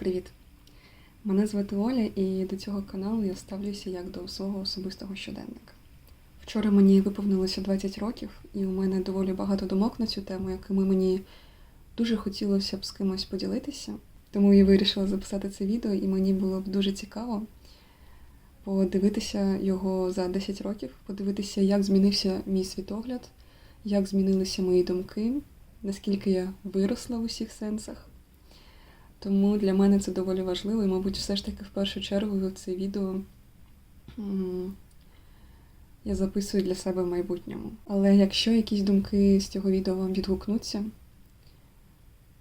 Привіт! Мене звати Оля, і до цього каналу я ставлюся як до свого особистого щоденника. Вчора мені виповнилося 20 років, і у мене доволі багато думок на цю тему, якими мені дуже хотілося б з кимось поділитися. Тому я вирішила записати це відео, і мені було б дуже цікаво подивитися його за 10 років, подивитися, як змінився мій світогляд, як змінилися мої думки, наскільки я виросла в усіх сенсах. Тому для мене це доволі важливо, і, мабуть, все ж таки в першу чергу це відео я записую для себе в майбутньому. Але якщо якісь думки з цього відео вам відгукнуться,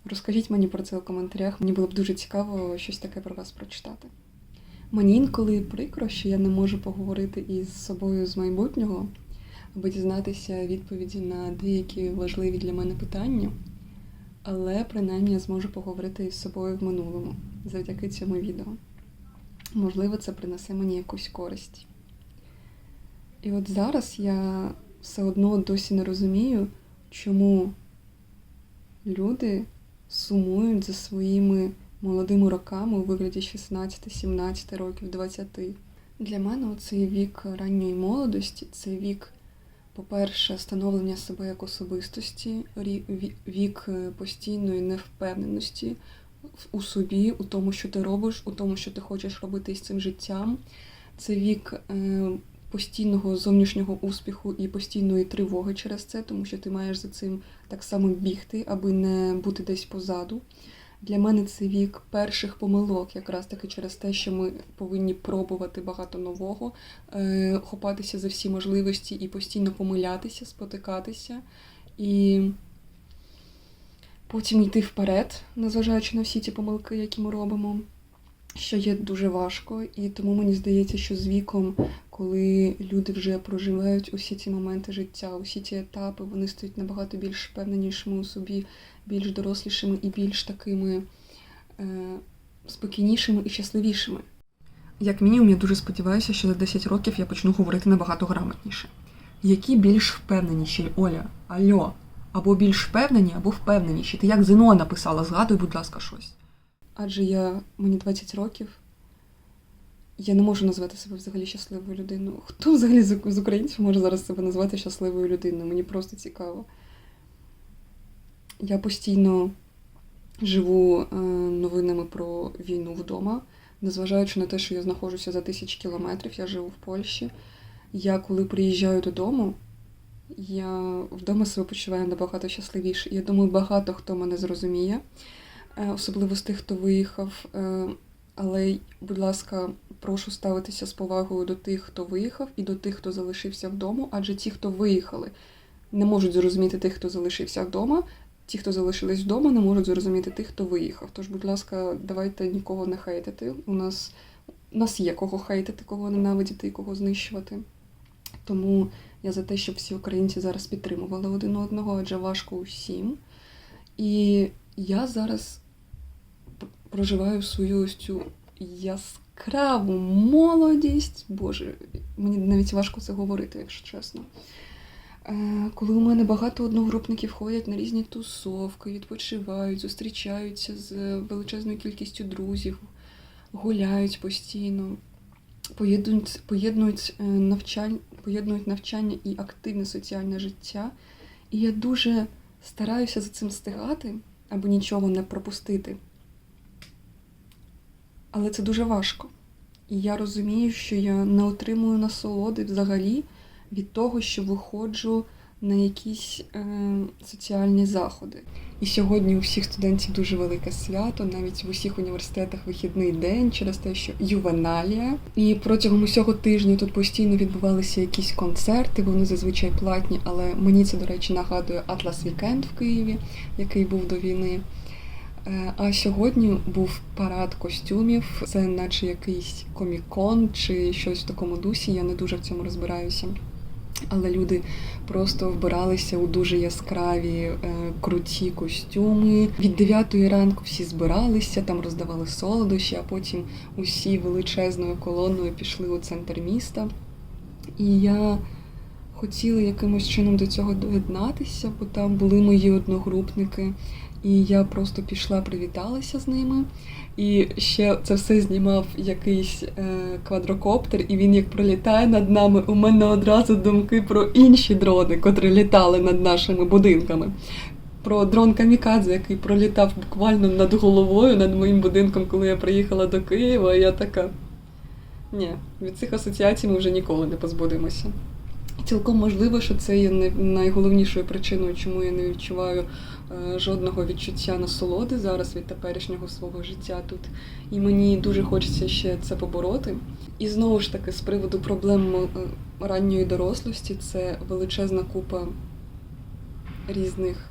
розкажіть мені про це у коментарях. Мені було б дуже цікаво щось таке про вас прочитати. Мені інколи прикро, що я не можу поговорити із собою з майбутнього, аби дізнатися відповіді на деякі важливі для мене питання. Але принаймні я зможу поговорити із собою в минулому завдяки цьому відео. Можливо, це принесе мені якусь користь. І от зараз я все одно досі не розумію, чому люди сумують за своїми молодими роками у вигляді 16, 17 років, 20. Для мене цей вік ранньої молодості, це вік по-перше, становлення себе як особистості, вік е, постійної невпевненості у собі, у тому, що ти робиш, у тому, що ти хочеш робити із цим життям. Це вік е, постійного зовнішнього успіху і постійної тривоги через це, тому що ти маєш за цим так само бігти, аби не бути десь позаду. Для мене це вік перших помилок, якраз таки через те, що ми повинні пробувати багато нового, е, хопатися за всі можливості і постійно помилятися, спотикатися, і потім йти вперед, незважаючи на всі ті помилки, які ми робимо, що є дуже важко. І тому мені здається, що з віком, коли люди вже проживають усі ці моменти життя, усі ці етапи, вони стають набагато більш впевненішими у собі, більш дорослішими і більш такими е, спокійнішими і щасливішими. Як мінімум, я дуже сподіваюся, що за 10 років я почну говорити набагато грамотніше. Які більш впевненіші, Оля, альо, або більш впевнені, або впевненіші. Ти як ЗНО написала, згадуй, будь ласка, щось. Адже я мені 20 років. Я не можу назвати себе взагалі щасливою людиною. Хто взагалі з українців може зараз себе назвати щасливою людиною? Мені просто цікаво. Я постійно живу е, новинами про війну вдома, незважаючи на те, що я знаходжуся за тисячі кілометрів, я живу в Польщі. Я коли приїжджаю додому, я вдома себе почуваю набагато щасливіше. Я думаю, багато хто мене зрозуміє, е, особливо з тих, хто виїхав. Але, будь ласка, прошу ставитися з повагою до тих, хто виїхав, і до тих, хто залишився вдома, адже ті, хто виїхали, не можуть зрозуміти тих, хто залишився вдома. Ті, хто залишились вдома, не можуть зрозуміти тих, хто виїхав. Тож, будь ласка, давайте нікого не хейтити. У нас, у нас є кого хейтити, кого ненавидіти і кого знищувати. Тому я за те, щоб всі українці зараз підтримували один одного, адже важко усім. І я зараз проживаю свою ось цю яскраву молодість. Боже, мені навіть важко це говорити, якщо чесно. Е, Коли у мене багато одногрупників ходять на різні тусовки, відпочивають, зустрічаються з величезною кількістю друзів, гуляють постійно, поєднують, поєднують, е, навчань, поєднують навчання і активне соціальне життя. І я дуже стараюся за цим стигати, аби нічого не пропустити. Але це дуже важко. І я розумію, що я не отримую насолоди взагалі від того, що виходжу на якісь е, соціальні заходи. І сьогодні у всіх студентів дуже велике свято, навіть в усіх університетах вихідний день через те, що ювеналія. І протягом усього тижня тут постійно відбувалися якісь концерти, вони зазвичай платні, але мені це, до речі, нагадує Атлас Вікенд в Києві, який був до війни. Е, А сьогодні був парад костюмів, це наче якийсь комікон чи щось в такому дусі. Я не дуже в цьому розбираюся. Але люди просто вбиралися у дуже яскраві, е, круті костюми. Від 9 ранку всі збиралися, там роздавали солодощі, а потім усі величезною колоною пішли у центр міста. І я хотіли якимось чином до цього доєднатися, бо там були мої одногрупники, і я просто пішла, привіталася з ними. І ще це все знімав якийсь е, квадрокоптер, і він як пролітає над нами. У мене одразу думки про інші дрони, котрі літали над нашими будинками. Про дрон Камікадзе, який пролітав буквально над головою, над моїм будинком, коли я приїхала до Києва, я така. Ні, від цих асоціацій ми вже ніколи не позбудемося. Цілком можливо, що це є найголовнішою причиною, чому я не відчуваю жодного відчуття насолоди зараз від теперішнього свого життя тут. І мені дуже хочеться ще це побороти. І знову ж таки, з приводу проблем е, ранньої дорослості, це величезна купа різних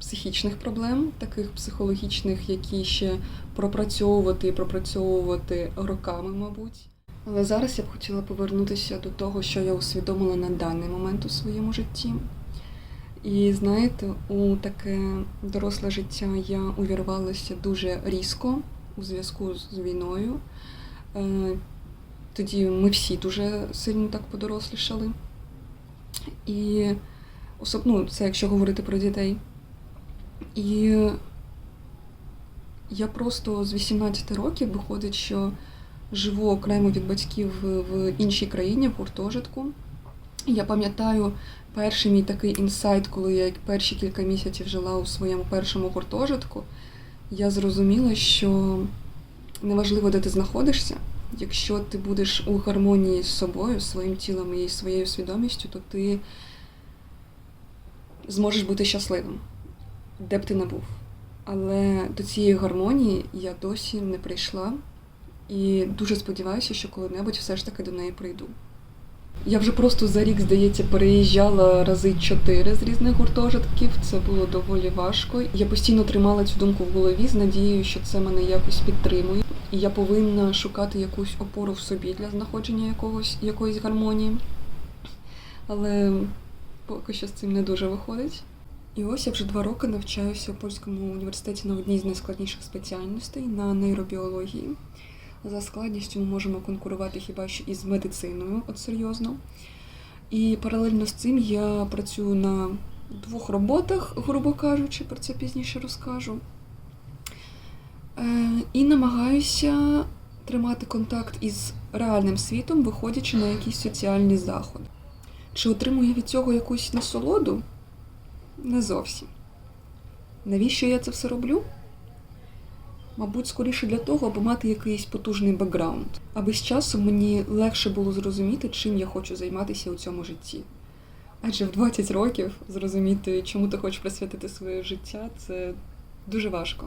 психічних проблем, таких психологічних, які ще пропрацьовувати і пропрацьовувати роками, мабуть. Але зараз я б хотіла повернутися до того, що я усвідомила на даний момент у своєму житті. І знаєте, у таке доросле життя я увірвалася дуже різко у зв'язку з війною. Е, Тоді ми всі дуже сильно так подорослішали. І ну, це якщо говорити про дітей. І я просто з 18 років виходить, що живу окремо від батьків в іншій країні, в гуртожитку. Я пам'ятаю перший мій такий інсайт, коли я перші кілька місяців жила у своєму першому гуртожитку. Я зрозуміла, що неважливо, де ти знаходишся, якщо ти будеш у гармонії з собою, своїм тілом і своєю свідомістю, то ти зможеш бути щасливим, де б ти не був. Але до цієї гармонії я досі не прийшла і дуже сподіваюся, що коли-небудь все ж таки до неї прийду. Я вже просто за рік, здається, переїжджала рази чотири з різних гуртожитків. Це було доволі важко. Я постійно тримала цю думку в голові з надією, що це мене якось підтримує. І я повинна шукати якусь опору в собі для знаходження якогось, якоїсь гармонії. Але поки що з цим не дуже виходить. І ось я вже два роки навчаюся у польському університеті на одній з найскладніших спеціальностей на нейробіології. За складністю ми можемо конкурувати хіба що із медициною, от серйозно. І паралельно з цим я працюю на двох роботах, грубо кажучи, про це пізніше розкажу. Е, І намагаюся тримати контакт із реальним світом, виходячи на якісь соціальні заходи. Чи отримую я від цього якусь насолоду? Не зовсім. Навіщо я це все роблю? Мабуть, скоріше для того, аби мати якийсь потужний бекграунд, аби з часом мені легше було зрозуміти, чим я хочу займатися у цьому житті. Адже в 20 років зрозуміти, чому ти хочеш присвятити своє життя, це дуже важко.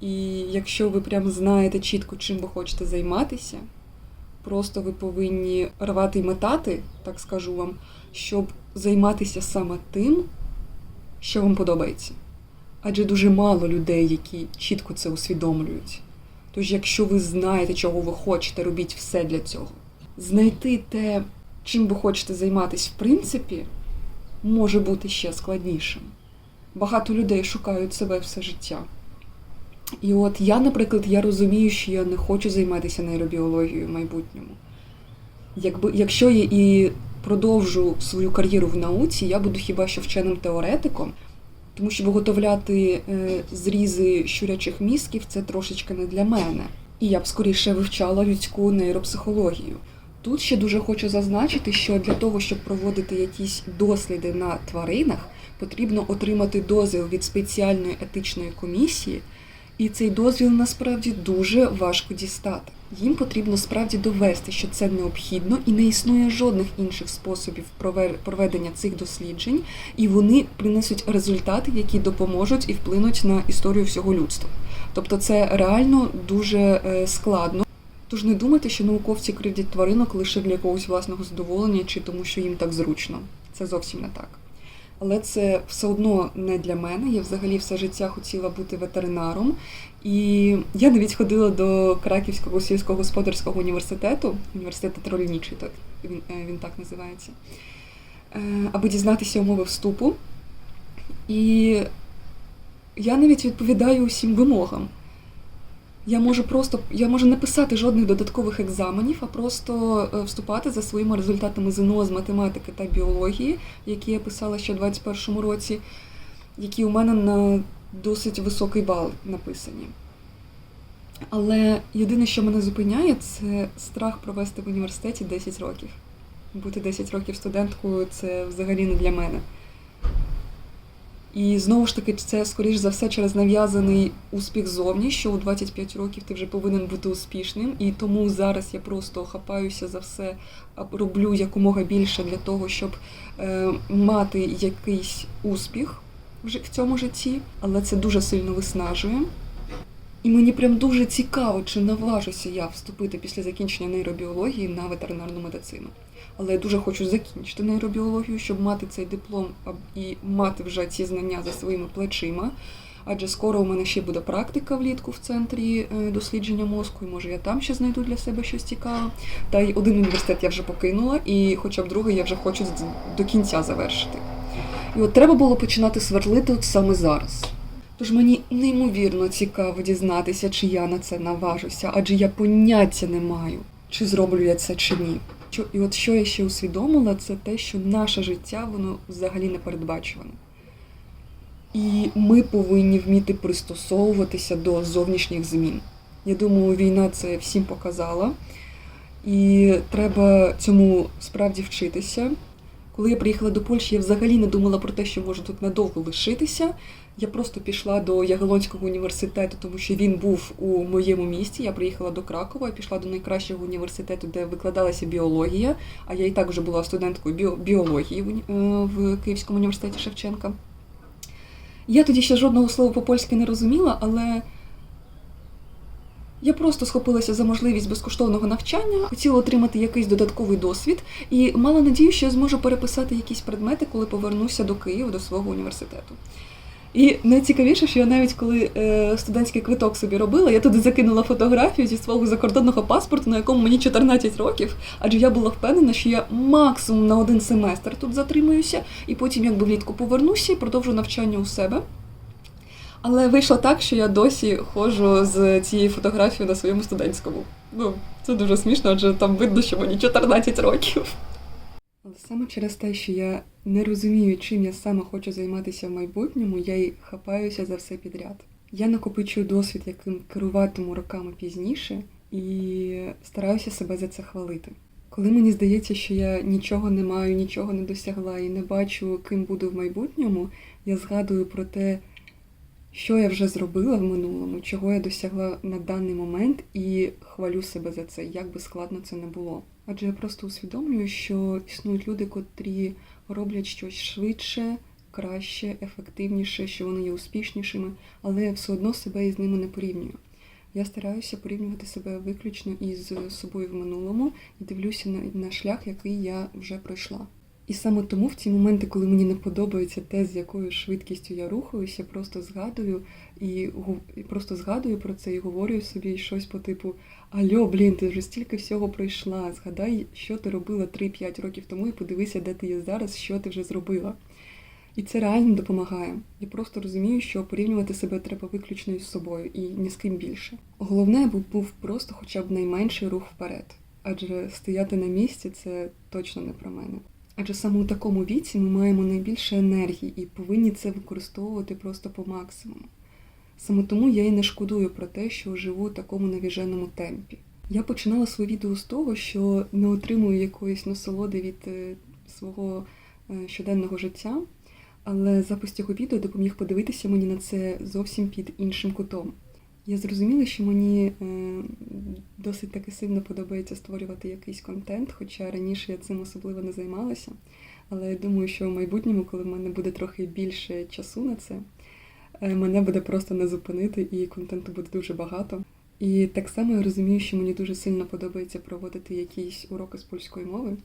І якщо ви прям знаєте чітко, чим ви хочете займатися, просто ви повинні рвати і метати, так скажу вам, щоб займатися саме тим, що вам подобається. Адже дуже мало людей, які чітко це усвідомлюють. Тож, якщо ви знаєте, чого ви хочете, робіть все для цього. Знайти те, чим ви хочете займатися, в принципі, може бути ще складнішим. Багато людей шукають себе все життя. І от я, наприклад, я розумію, що я не хочу займатися нейробіологією в майбутньому. Якби, якщо я і продовжу свою кар'єру в науці, я буду хіба що вченим теоретиком, тому що виготовляти е, зрізи щурячих мізків це трошечки не для мене. І я б скоріше вивчала людську нейропсихологію. Тут ще дуже хочу зазначити, що для того, щоб проводити якісь досліди на тваринах, потрібно отримати дозвіл від спеціальної етичної комісії, і цей дозвіл насправді дуже важко дістати. Їм потрібно справді довести, що це необхідно, і не існує жодних інших способів проведення цих досліджень, і вони принесуть результати, які допоможуть і вплинуть на історію всього людства. Тобто це реально дуже е, складно. Тож не думайте, що науковці кривдять тваринок лише для якогось власного задоволення чи тому, що їм так зручно. Це зовсім не так. Але це все одно не для мене. Я взагалі все життя хотіла бути ветеринаром. І я навіть ходила до Краківського сільськогосподарського університету, університет Тролінічий, так він, е, він так називається, е, аби дізнатися умови вступу. І я навіть відповідаю усім вимогам. Я можу просто я можу не писати жодних додаткових екзаменів, а просто е, вступати за своїми результатами ЗНО з математики та біології, які я писала ще в 21-му році, які у мене на досить високий бал написані. Але єдине, що мене зупиняє, це страх провести в університеті 10 років. Бути 10 років студенткою це взагалі не для мене. І знову ж таки, це скоріш за все через нав'язаний успіх зовні, що у 25 років ти вже повинен бути успішним, і тому зараз я просто хапаюся за все, роблю якомога більше для того, щоб е, мати якийсь успіх в цьому житті, але це дуже сильно виснажує. І мені прям дуже цікаво, чи наважуся я вступити після закінчення нейробіології на ветеринарну медицину. Але я дуже хочу закінчити нейробіологію, щоб мати цей диплом і мати вже ці знання за своїми плечима. Адже скоро у мене ще буде практика влітку в центрі е, дослідження мозку, і може я там ще знайду для себе щось цікаве. Та й один університет я вже покинула, і хоча б другий я вже хочу до кінця завершити. І от треба було починати сверлити от саме зараз. Тож мені неймовірно цікаво дізнатися, чи я на це наважуся, адже я поняття не маю, чи зроблю я це чи ні. І от що я ще усвідомила, це те, що наше життя воно взагалі не передбачуване. І ми повинні вміти пристосовуватися до зовнішніх змін. Я думаю, війна це всім показала, і треба цьому справді вчитися. Коли я приїхала до Польщі, я взагалі не думала про те, що можу тут надовго лишитися. Я просто пішла до Ягелонського університету, тому що він був у моєму місті. Я приїхала до Кракова, пішла до найкращого університету, де викладалася біологія. А я і так вже була студенткою біо- біології е, в Київському університеті Шевченка. Я тоді ще жодного слова по-польськи не розуміла, але я просто схопилася за можливість безкоштовного навчання, хотіла отримати якийсь додатковий досвід і мала надію, що я зможу переписати якісь предмети, коли повернуся до Києва до свого університету. І найцікавіше, що я навіть коли е, студентський квиток собі робила, я туди закинула фотографію зі свого закордонного паспорту, на якому мені 14 років, адже я була впевнена, що я максимум на один семестр тут затримуюся, і потім якби влітку повернуся і продовжу навчання у себе. Але вийшло так, що я досі ходжу з цією фотографією на своєму студентському. Ну, це дуже смішно, адже там видно, що мені 14 років. Але саме через те, що я не розумію, чим я саме хочу займатися в майбутньому, я й хапаюся за все підряд. Я накопичую досвід, яким керуватиму роками пізніше, і стараюся себе за це хвалити. Коли мені здається, що я нічого не маю, нічого не досягла і не бачу, ким буду в майбутньому, я згадую про те, що я вже зробила в минулому, чого я досягла на даний момент, і хвалю себе за це, як би складно це не було. Адже я просто усвідомлюю, що існують люди, котрі роблять щось швидше, краще, ефективніше, що вони є успішнішими, але я все одно себе із ними не порівнюю. Я стараюся порівнювати себе виключно із собою в минулому і дивлюся на, на шлях, який я вже пройшла. І саме тому в ті моменти, коли мені не подобається те, з якою швидкістю я рухаюся, просто згадую і, просто згадую про це і говорю собі щось по типу Альо, блін, ти вже стільки всього пройшла. Згадай, що ти робила 3-5 років тому, і подивися, де ти є зараз, що ти вже зробила. І це реально допомагає. Я просто розумію, що порівнювати себе треба виключно із собою і ні з ким більше. Головне був просто хоча б найменший рух вперед. Адже стояти на місці це точно не про мене. Адже саме у такому віці ми маємо найбільше енергії і повинні це використовувати просто по максимуму. Саме тому я і не шкодую про те, що живу в такому навіженому темпі. Я починала своє відео з того, що не отримую якоїсь насолоди від е, свого е, щоденного життя, але запис цього відео допоміг подивитися мені на це зовсім під іншим кутом. Я зрозуміла, що мені е, досить таки сильно подобається створювати якийсь контент, хоча раніше я цим особливо не займалася. Але я думаю, що в майбутньому, коли в мене буде трохи більше часу на це, е, мене буде просто не зупинити, і контенту буде дуже багато. І так само я розумію, що мені дуже сильно подобається проводити якісь уроки з польської мови.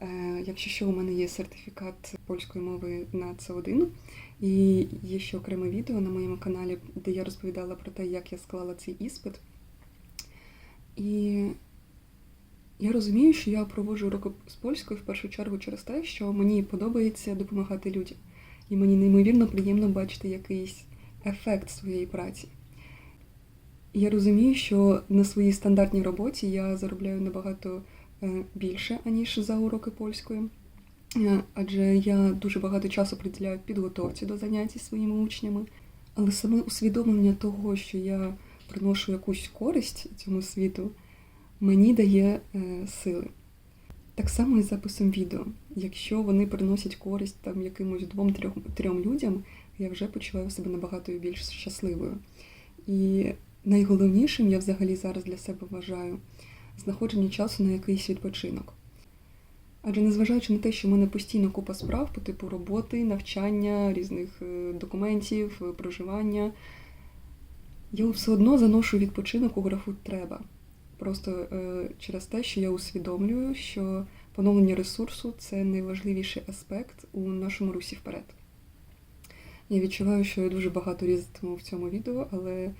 Е, Якщо що, у мене є сертифікат польської мови на С1, і є ще окреме відео на моєму каналі, де я розповідала про те, як я склала цей іспит. І я розумію, що я проводжу уроки з польською в першу чергу через те, що мені подобається допомагати людям. І мені неймовірно приємно бачити якийсь ефект своєї праці. Я розумію, що на своїй стандартній роботі я заробляю набагато е, більше, аніж за уроки польської. Е, Адже я дуже багато часу приділяю підготовці до занять своїми учнями. Але саме усвідомлення того, що я приношу якусь користь цьому світу, мені дає е, сили. Так само і з записом відео. Якщо вони приносять користь там якимось двом-трьом трьом людям, я вже почуваю себе набагато більш щасливою. І найголовнішим я взагалі зараз для себе вважаю знаходження часу на якийсь відпочинок. Адже незважаючи на те, що в мене постійно купа справ по типу роботи, навчання, різних е, документів, е, проживання, я все одно заношу відпочинок у графу треба. Просто е, через те, що я усвідомлюю, що поновлення ресурсу це найважливіший аспект у нашому русі вперед. Я відчуваю, що я дуже багато різатиму в цьому відео, але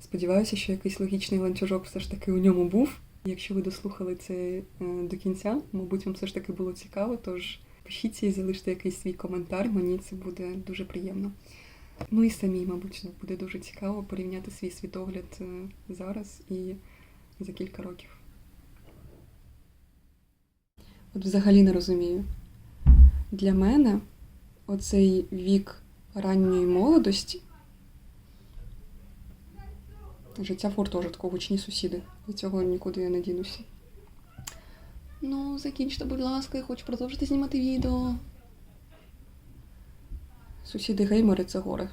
сподіваюся, що якийсь логічний ланцюжок все ж таки у ньому був. Якщо ви дослухали це е, до кінця, мабуть, вам все ж таки було цікаво, тож пишіться і залиште якийсь свій коментар, мені це буде дуже приємно. Ну і самі, мабуть, буде дуже цікаво порівняти свій світогляд е, зараз і за кілька років. От взагалі не розумію. Для мене оцей вік ранньої молодості. Життя в гуртожитку, гучні сусіди. Від цього нікуди я не дінуся. Ну, закінчте, будь ласка, я хочу продовжити знімати відео. Сусіди геймери це горе.